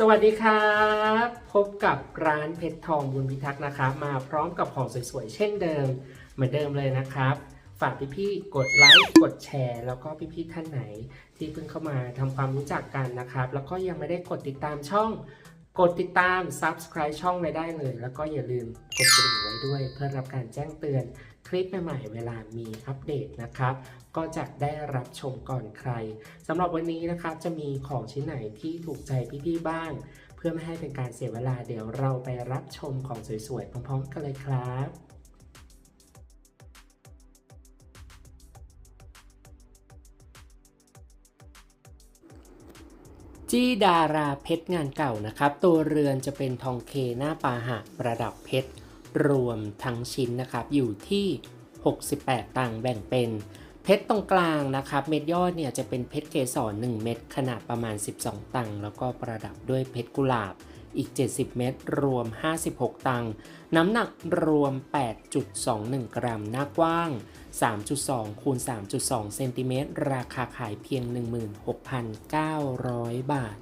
สวัสดีครับ พบกับร้านเพชรทองบุญพิทักษ์นะครับ มาพร้อมกับของสวยๆ เช่นเดิม เหมือนเดิมเลยนะครับ ฝากพี่ๆกดไลค์กดแชร์ แล้วก็พี่ๆท่านไหน ที่เพิ่งเข้ามาทำความรู้จักกันนะครับ แล้วก็ยังไม่ได้กดติดตามช่อง กดติดตาม Subscribe ช่องไว้ได้เลย แล้วก็อย่าลืมกดกระดิ่งไว้ด้วย เพื่อรับการแจ้งเตือน คลิปใหม่ๆเวลามีอัปเดตนะครับ ก็จะได้รับชมก่อนใครสำหรับวันนี้นะครับจะมีของชิ้นไหนที่ถูกใจพี่ๆบ้าง เพื่อไม่ให้เป็นการเสียเวลาเดี๋ยวเราไปรับชมของสวยๆพร้อมๆกันเลยครับจี้ดาราเพชรงานเก่านะครับ ตัวเรือนจะเป็นทองเคหน้าปาหะประดับเพชร รวมทั้งชิ้นนะครับอยู่ที่ 68 ตังค์แบ่งเป็นเพชรตรงกลางนะครับ เม็ดยอดเนี่ยจะเป็นเพชรเกสร1เม็ดขนาดประมาณ 12 ตังค์แล้วก็ประดับด้วยเพชรกุหลาบอีก 70 เม็ดรวม 56 ตังค์น้ำหนักรวม 8.21 กรัม หน้ากว้าง 3.2 คูณ 3.2 เซนติเมตร ราคาขายเพียง 16,900 บาท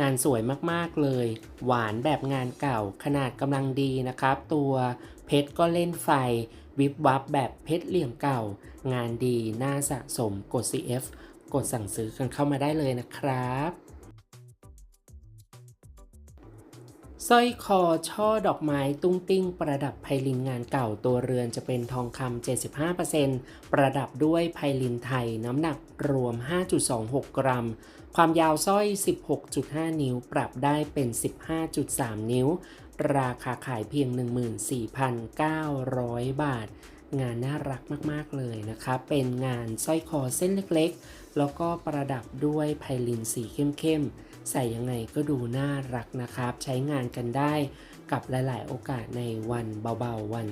งานสวยมากๆเลย หวานแบบงานเก่าขนาดกำลังดีนะครับ ตัวเพชรก็เล่นไฟ วิบวับแบบเพชรเหลี่ยมเก่า งานดีน่าสะสมกด CF กดสั่งซื้อกันเข้ามาได้เลยนะครับ สร้อยคอช่อดอกไม้ตุ้งติ้ง ประดับไพลินงานเก่าตัวเรือนจะเป็นทองคำ 75%ประดับด้วยไพลินไทยน้ำหนักรวม 5.26 กรัม ความยาวสร้อย 16.5 นิ้ว ปรับได้เป็น 15.3 นิ้ว ราคาขายเพียง 14,900 บาท งานน่ารักมาก ๆ เลยนะครับเป็นงานสร้อยคอเส้นเล็ก ๆ แล้วก็ประดับด้วยไพลินสีเข้มๆ ใส่ยังไงก็ดูน่ารักนะครับ ใช้งานกันได้กับหลาย ๆ โอกาสในวันเบาๆ วัน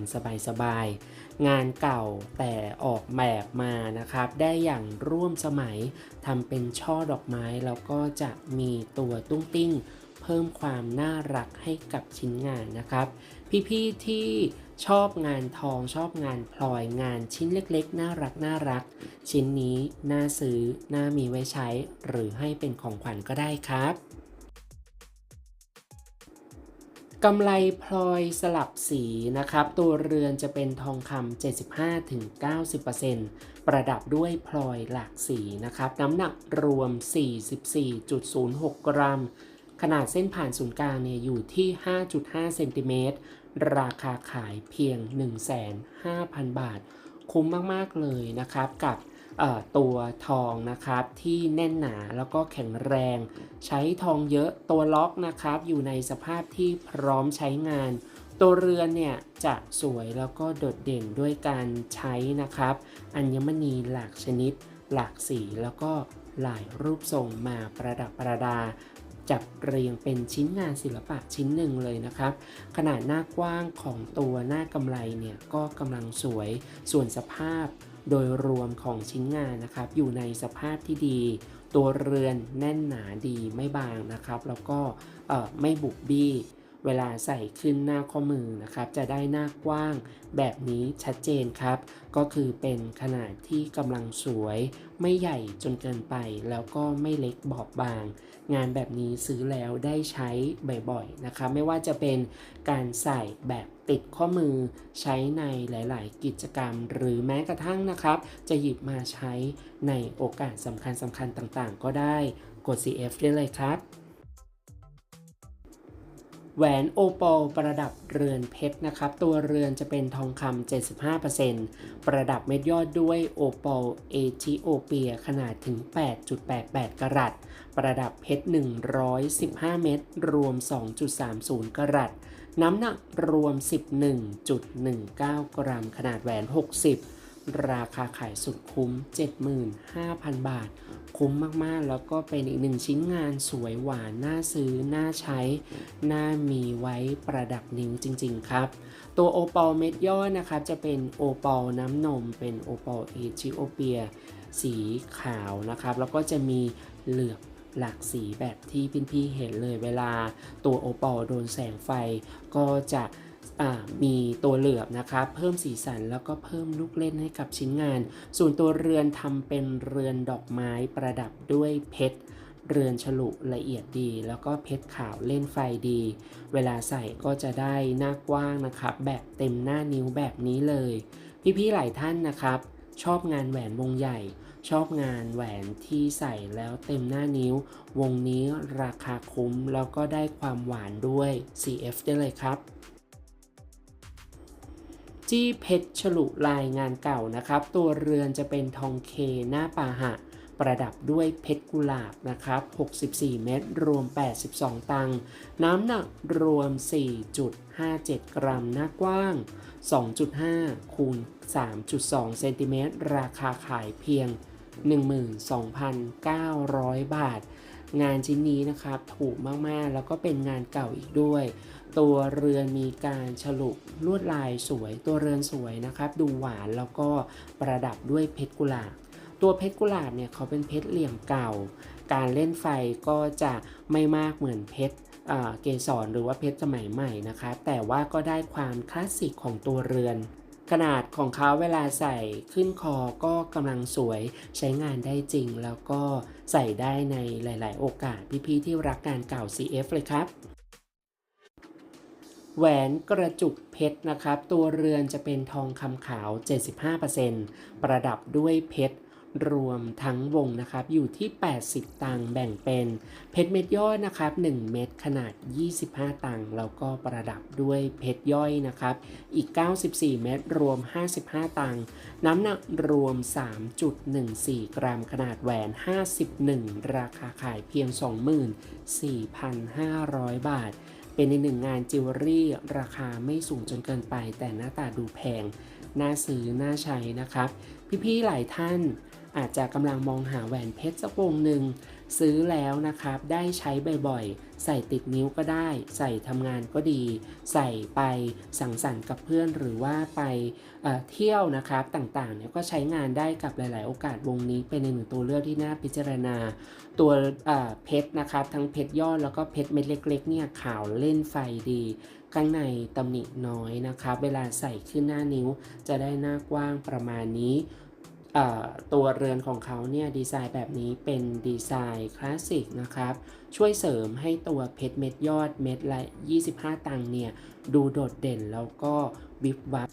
สบายๆ งานเก่าแต่ออกแบบมานะครับ ได้อย่างร่วมสมัยทำเป็นช่อดอกไม้ แล้วก็จะมีตัวตุ้งติ้ง เพิ่มความน่ารักให้กับชิ้นงานนะครับ พี่ ๆ ที่ ชอบงานทองชอบงานพลอยงานชิ้นเล็กๆ น่ารักน่ารัก ชิ้นนี้น่าซื้อ น่ามีไว้ใช้ หรือให้เป็นของขวัญก็ได้ครับกำไรพลอยสลับสีนะครับ ตัวเรือนจะเป็นทองคำ75-90%ประดับด้วยพลอยหลากสีนะครับ น้ำหนักรวม 44.06 กรัม ขนาดเส้นผ่านศูนย์กลางเนี่ยอยู่ที่ 5.5 เซนติเมตร ราคาขายเพียง 15,000 บาท คุ้มมาก ๆ เลยนะครับกับตัวทองนะครับที่แน่นหนาแล้วก็แข็งแรง ใช้ทองเยอะตัวล็อกนะครับ อยู่ในสภาพที่พร้อมใช้งาน ตัวเรือนเนี่ยจะสวยแล้วก็โดดเด่นด้วยการใช้นะครับ อัญมณีหลากชนิด หลากสีแล้วก็หลายรูปทรงมาประดับประดา จัดเรียงเป็นชิ้นงานศิลปะชิ้นหนึ่งเลยนะครับ ขนาดหน้ากว้างของตัวหน้ากำไรเนี่ยก็กำลังสวย ส่วนสภาพโดยรวมของชิ้นงานนะครับ อยู่ในสภาพที่ดี ตัวเรือนแน่นหนาดีไม่บางนะครับ แล้วก็ไม่บุบบี้เวลาใส่ขึ้นหน้าข้อมือนะครับ จะได้หน้ากว้างแบบนี้ชัดเจนครับ ก็คือเป็นขนาดที่กำลังสวย ไม่ใหญ่จนเกินไป แล้วก็ไม่เล็กบอบบาง งานแบบนี้ซื้อแล้วได้ใช้บ่อยๆนะคะไม่ว่าจะเป็นการใส่แบบติดข้อมือใช้ในหลาย ๆ กิจกรรม หรือแม้กระทั่งนะครับ จะหยิบมาใช้ในโอกาสสำคัญสำคัญๆต่างๆ ก็ได้กด CF ได้เลยครับ แหวนโอปอลประดับเรือนเพชรนะครับ ตัวเรือนจะเป็นทองคำ 75%ประดับเม็ดยอดด้วยโอปอลเอธิโอเปียขนาดถึง 8.88 กรัต ประดับเพชร 115 เม็ดรวม 2.30 กรัต น้ำหนักรวม 11.19 กรัม ขนาดแหวน 60 ราคาขายสุดคุ้ม 75,000 บาท คุ้มมากๆ แล้วก็เป็นอีกหนึ่งชิ้นงานสวยหวานน่าซื้อ น่าใช้ น่ามีไว้ประดับนิ้วจริง ๆ ครับ ตัวโอปอลเม็ดย่อนะครับจะเป็นโอปอลน้ำนม เป็นโอปอลเอธิโอเปีย สีขาวนะครับ แล้วก็จะมีเหลือบหลากสีแบบที่พี่ๆเห็นเลยเวลาตัวโอปอลโดนแสงไฟก็จะ มีตัวเหลือบนะครับเพิ่มสีสันแล้วก็เพิ่มลูกเล่นให้กับชิ้นงาน ส่วนตัวเรือนทำเป็นเรือนดอกไม้ประดับด้วยเพชรเรือนฉลุละเอียดดี แล้วก็เพชรขาวเล่นไฟดี เวลาใส่ก็จะได้หน้ากว้างนะครับแบบเต็มหน้านิ้วแบบนี้เลย พี่ๆหลายท่านนะครับ ชอบงานแหวนวงใหญ่ ชอบงานแหวนที่ใส่แล้วเต็มหน้านิ้ว วงนี้ราคาคุ้มแล้วก็ได้ความหวานด้วย CF ได้เลยครับ จี้เพชรฉลุลายงานเก่านะครับ ตัวเรือนจะเป็นทองเคหน้าปาหะ ประดับด้วยเพชรกุหลาบนะครับ 64 เม็ดรวม 82 ตังค์น้ำหนักรวม 4.57 กรัม หน้ากว้าง 2.5 คูณ 3.2 เซนติเมตรราคาขายเพียง 12,900 บาท งานชิ้นนี้นะครับถูกมากๆ แล้วก็เป็นงานเก่าอีกด้วย ตัวเรือนมีการฉลุลวดลายสวย ตัวเรือนสวยนะครับ ดูหวานแล้วก็ประดับด้วยเพชรกุหลาบตัวเพชรกุหลาบเนี่ยเขาเป็นเพชรเหลี่ยมเก่า การเล่นไฟก็จะไม่มากเหมือนเพชรเกสรหรือว่าเพชรสมัยใหม่นะครับแต่ว่าก็ได้ความคลาสสิกของตัวเรือน ขนาดของเขาเวลาใส่ขึ้นคอก็กำลังสวยใช้งานได้จริง แล้วก็ใส่ได้ในหลาย ๆ โอกาสพี่ ๆ ที่รักงานเก่า CF เลยครับแหวนกระจุกเพชรนะครับ ตัวเรือนจะเป็นทองคำขาว 75%ประดับด้วยเพชร รวมทั้งวงนะครับอยู่ที่ 80 ตังค์แบ่งเป็นเพชรเม็ดย่อยนะครับ 1 เม็ดขนาด 25 ตังค์แล้วก็ประดับด้วยเพชรย่อยนะครับ อีก 94 เม็ดรวม 55 ตังค์น้ำหนักรวม 3.14 กรัมขนาดแหวน 51 ราคาขายเพียง 24,500 บาท เป็นในหนึ่งงานจิวเวลรี่ราคาไม่สูงจนเกินไป แต่หน้าตาดูแพง น่าซื้อน่าใช้นะครับ พี่ๆหลายท่าน อาจจะกำลังมองหาแหวนเพชรสักวงหนึ่งซื้อแล้วนะครับ ได้ใช้บ่อยๆ ใส่ติดนิ้วก็ได้ ใส่ทำงานก็ดี ใส่ไปสังสรรค์กับเพื่อนหรือว่าไปเเที่ยวนะครับต่างๆเนี่ยก็ใช้งานได้กับหลาย ๆ โอกาสวงนี้เป็นหนึ่งตัวเลือกที่น่าพิจารณา ตัวเเพชรนะครับทั้งเพชรยอดแล้วก็เพชรเม็ดเล็ก ๆ เนี่ยขาวเล่นไฟดีข้างในตำหนิน้อยนะครับ เวลาใส่ขึ้นหน้านิ้วจะได้หน้ากว้างประมาณนี้ ตัวเรือนของเขาเนี่ยดีไซน์แบบนี้เป็นดีไซน์คลาสสิกนะครับ ช่วยเสริมให้ตัวเพชรเม็ดยอดเม็ดละ 25 ตังค์เนี่ย ดูโดดเด่นแล้วก็วิบวับ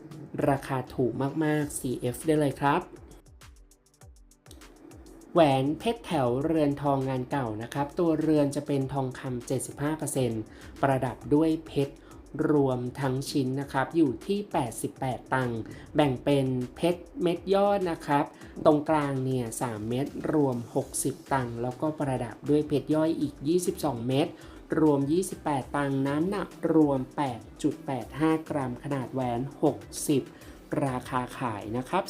ราคาถูกมาก ๆ CF ได้เลยครับ แหวนเพชรแถวเรือนทองงานเก่านะครับ ตัวเรือนจะเป็นทองคำ75%ประดับด้วยเพชร รวมทั้งชิ้นนะครับอยู่ที่ 88 ตังค์แบ่งเป็นเพชรเม็ดยอดนะครับ ตรงกลางเนี่ย 3 เม็ดรวม 60 ตังค์แล้วก็ประดับด้วยเพชรย่อยอีก 22 เม็ดรวม 28 ตังค์น้ำหนักรวม 8.85 กรัม ขนาดแหวน 60 ราคาขายนะครับ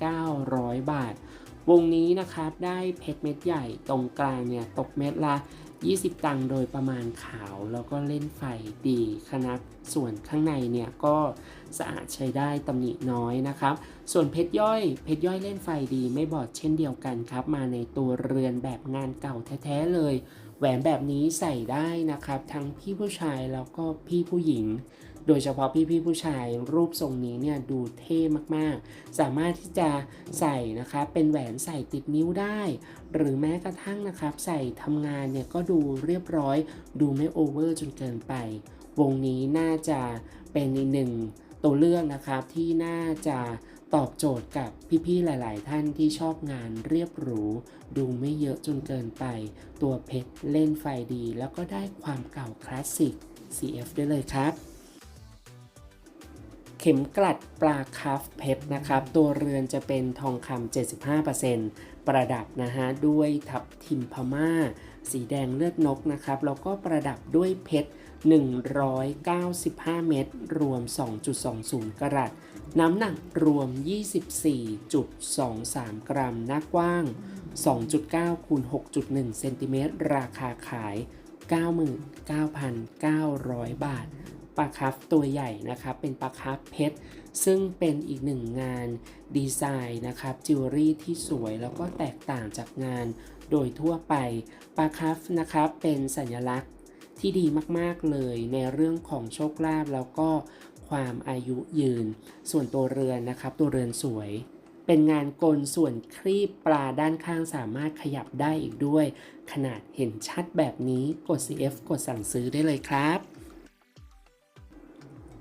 42,900 บาท วงนี้นะครับได้เพชรเม็ดใหญ่ตรงกลางเนี่ย ตกเม็ดละ 20 ตังค์โดยประมาณขาว แล้วก็เล่นไฟดีคณะส่วนข้างในเนี่ยก็สะอาดใช้ได้ตำหนิน้อยนะครับ ส่วนเพชรย่อย เพชรย่อยเล่นไฟดีไม่บอดเช่นเดียวกันครับ มาในตัวเรือนแบบงานเก่าแท้ๆเลย แหวนแบบนี้ใส่ได้นะครับ ทั้งพี่ผู้ชายแล้วก็พี่ผู้หญิง โดยเฉพาะพี่ๆผู้ชายรูปทรงนี้เนี่ยดูเท่มากๆ สามารถที่จะใส่นะครับเป็นแหวนใส่ติดนิ้วได้ หรือแม้กระทั่งนะครับใส่ทำงานเนี่ยก็ดูเรียบร้อย ดูไม่โอเวอร์จนเกินไป วงนี้น่าจะเป็นอีกหนึ่งตัวเลือกนะครับที่น่าจะตอบโจทย์กับพี่ๆหลาย ๆ ท่านที่ชอบงานเรียบหรู ดูไม่เยอะจนเกินไป ตัวเพชรเล่นไฟดี แล้วก็ได้ความเก่าคลาสสิก CF ได้เลยครับ เข็มกลัดปลาคาฟเพชรนะครับ ตัวเรือนจะเป็นทองคำ75%ประดับนะฮะด้วยทับทิมพม่า สีแดงเลือดนกนะครับ แล้วก็ประดับด้วยเพชร 195 เม็ดรวม 2.20 กรัตน้ำหนักรวม 24.23 กรัมหน้ากว้าง 2.9คูณ6.1 เซนติเมตร ราคาขาย 99,900 บาท ปลาคัฟตัวใหญ่นะครับเป็นปลาคัฟเพชรซึ่งเป็นอีกหนึ่งงานดีไซน์นะครับจิวเวลรี่ที่สวยแล้วก็แตกต่างจากงานโดยทั่วไปปลาคัฟนะครับเป็นสัญลักษณ์ที่ดีมากๆเลยในเรื่องของโชคลาภแล้วก็ความอายุยืน ส่วนตัวเรือนนะครับ ตัวเรือนสวย เป็นงานกลส่วนครีบปลาด้านข้างสามารถขยับได้อีกด้วย ขนาดเห็นชัดแบบนี้กด CF กดสั่งซื้อได้เลยครับ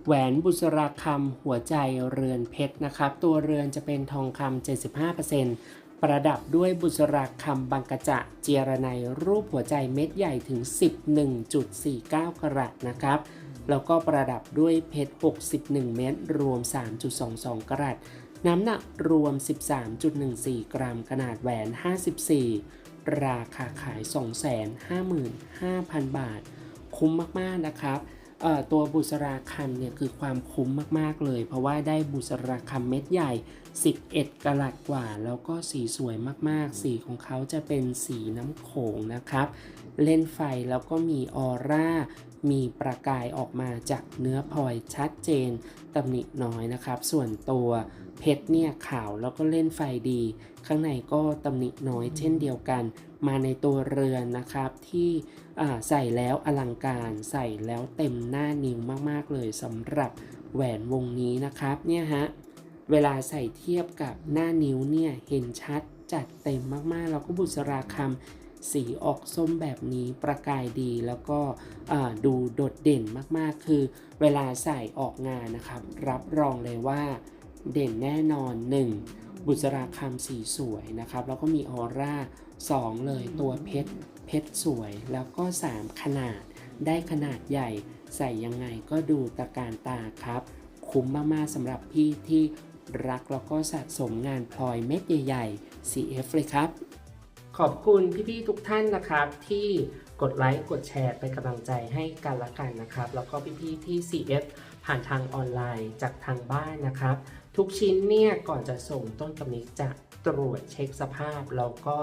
แหวนบุษราคำหัวใจเรือนเพชรนะครับ ตัวเรือนจะเป็นทองคำ75%ประดับด้วยบุษราคำบางกะจะเจียระไนรูปหัวใจเม็ดใหญ่ถึง 11.49 กรัตนะครับ แล้วก็ประดับด้วยเพชร 61 เม็ดรวม 3.22 กรัตน้ำหนักรวม 13.14 กรัม ขนาดแหวน 54 ราคาขาย 255,000 บาท คุ้มมาก ๆ นะครับ ตัวบุษราคำเนี่ยคือความคุ้มมากๆเลย เพราะว่าได้บุษราคำเม็ดใหญ่ 11กะลัดกว่า แล้วก็สีสวยมากๆ สีของเขาจะเป็นสีน้ำโขงนะครับ เล่นไฟแล้วก็มีออร่า มีประกายออกมาจากเนื้อพลอยชัดเจนตำหนิน้อยนะครับ ส่วนตัวเพชรเนี่ยขาวแล้วก็เล่นไฟดี ข้างในก็ตำหนิน้อยเช่นเดียวกัน มาในตัวเรือนนะครับที่ใส่แล้วอลังการใส่แล้วเต็มหน้านิ้วมากๆเลยสำหรับแหวนวงนี้นะครับเนี่ยฮะเวลาใส่เทียบกับหน้านิ้วเนี่ยเห็นชัดจัดเต็มมากๆ แล้วก็บุษราคำ สีออกส้มแบบนี้ประกายดีแล้วก็ดูโดดเด่นมากๆ คือเวลาใส่ออกงานนะครับ รับรองเลยว่าเด่นแน่นอน 1. บุษราคำสีสวยนะครับ แล้วก็มีออร่า 2 เลยตัวเพชรเพชรสวยแล้วก็ 3 ขนาดได้ขนาดใหญ่ใส่ยังไงก็ดูตะการตาครับ คุ้มมากๆสำหรับพี่ที่รักแล้วก็สะสมงานพลอยเม็ดใหญ่ๆ CF เลยครับ ขอบคุณพี่ๆทุกท่านนะครับที่กดไลค์กดแชร์เป็นกำลังใจให้กันละกันนะครับ แล้วก็พี่ๆที่ CF ผ่านทางออนไลน์จากทางบ้านนะครับ ทุกชิ้นเนี่ยก่อนจะส่งต้นกำนิกจะตรวจเช็คสภาพ แล้วก็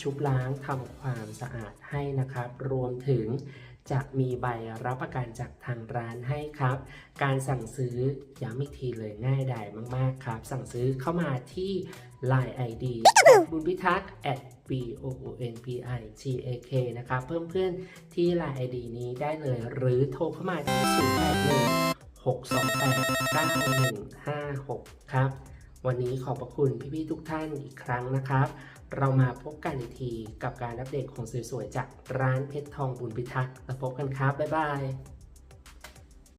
ชุบล้างทำความสะอาดให้นะครับ รวมถึงจะมีใบรับประกันจากทางร้านให้ครับ การสั่งซื้อย้ำอีกทีเลยง่ายดายมาก ๆ ครับ สั่งซื้อเข้ามาที่ Line ID บุญพิทักษ์ at b o o n p i t a k นะครับ เพิ่มเพื่อนที่ Line ID นี้ได้เลยหรือโทรเข้ามาที่ 081 628 9156 ครับ วันนี้ขอบพระคุณพี่ๆทุกท่านอีกครั้งนะครับ เรามาพบกันอีกทีกับการอัปเดตของสวยๆ จากร้านเพชรทองบุญพิทักษ์แล้วพบกันครับ บ๊ายบาย